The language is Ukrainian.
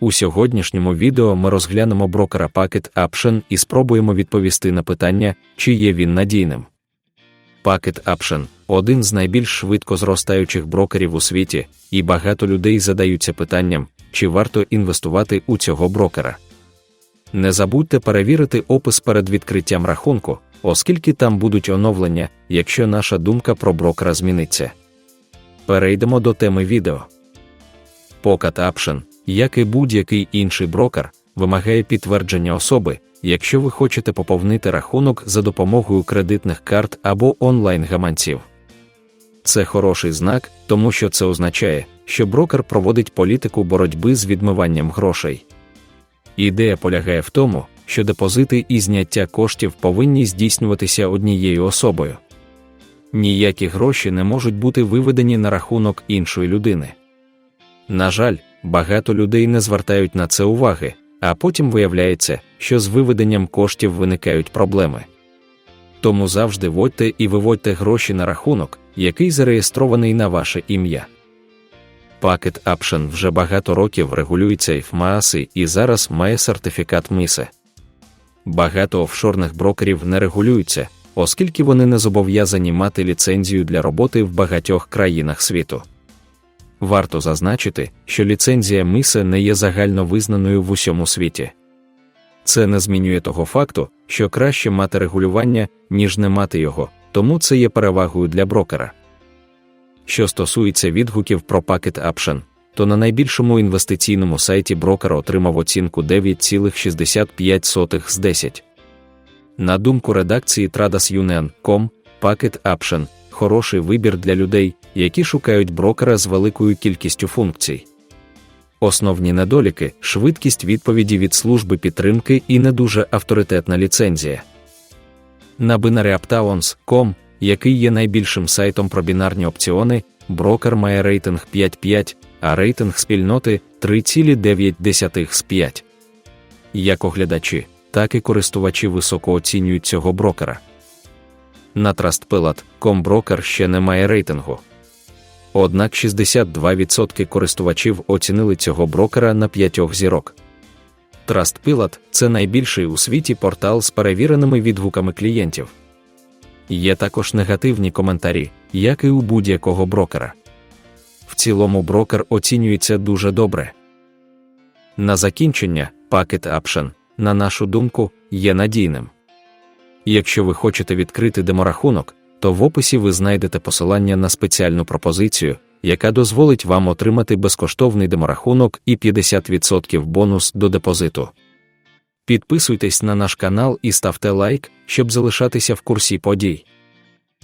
У сьогоднішньому відео ми розглянемо брокера Packet Option і спробуємо відповісти на питання, чи є він надійним. Packet Option – один з найбільш швидко зростаючих брокерів у світі, і багато людей задаються питанням, чи варто інвестувати у цього брокера. Не забудьте перевірити опис перед відкриттям рахунку, оскільки там будуть оновлення, якщо наша думка про брокера зміниться. Перейдемо до теми відео. Pocket Option, як і будь-який інший брокер, вимагає підтвердження особи, якщо ви хочете поповнити рахунок за допомогою кредитних карт або онлайн-гаманців. Це хороший знак, тому що це означає, що брокер проводить політику боротьби з відмиванням грошей. Ідея полягає в тому, що депозити і зняття коштів повинні здійснюватися однією особою. Ніякі гроші не можуть бути виведені на рахунок іншої людини. На жаль, багато людей не звертають на це уваги, а потім виявляється, що з виведенням коштів виникають проблеми. Тому завжди вводьте і виводьте гроші на рахунок, який зареєстрований на ваше ім'я. Packet Option вже багато років регулюється в МААСи і зараз має сертифікат МИСЕ. Багато офшорних брокерів не регулюються, оскільки вони не зобов'язані мати ліцензію для роботи в багатьох країнах світу. Варто зазначити, що ліцензія МИСЕ не є загально визнаною в усьому світі. Це не змінює того факту, що краще мати регулювання, ніж не мати його, тому це є перевагою для брокера. Що стосується відгуків про Packet Option, то на найбільшому інвестиційному сайті брокер отримав оцінку 9,65 з 10. На думку редакції TradesUnion.com, Packet Option хороший вибір для людей, які шукають брокера з великою кількістю функцій. Основні недоліки швидкість відповіді від служби підтримки і не дуже авторитетна ліцензія. На BinaryAptowns.com, який є найбільшим сайтом про бінарні опціони, брокер має рейтинг 5,5, а рейтинг спільноти 3,9 з 5. Як оглядачі, так і користувачі високо оцінюють цього брокера. На TrustPilot.com брокер ще не має рейтингу. Однак 62% користувачів оцінили цього брокера на 5 зірок. TrustPilot – це найбільший у світі портал з перевіреними відгуками клієнтів. Є також негативні коментарі, як і у будь-якого брокера. В цілому брокер оцінюється дуже добре. На закінчення, Packet Option, на нашу думку, є надійним. Якщо ви хочете відкрити деморахунок, то в описі ви знайдете посилання на спеціальну пропозицію, яка дозволить вам отримати безкоштовний деморахунок і 50% бонус до депозиту. Підписуйтесь на наш канал і ставте лайк, щоб залишатися в курсі подій.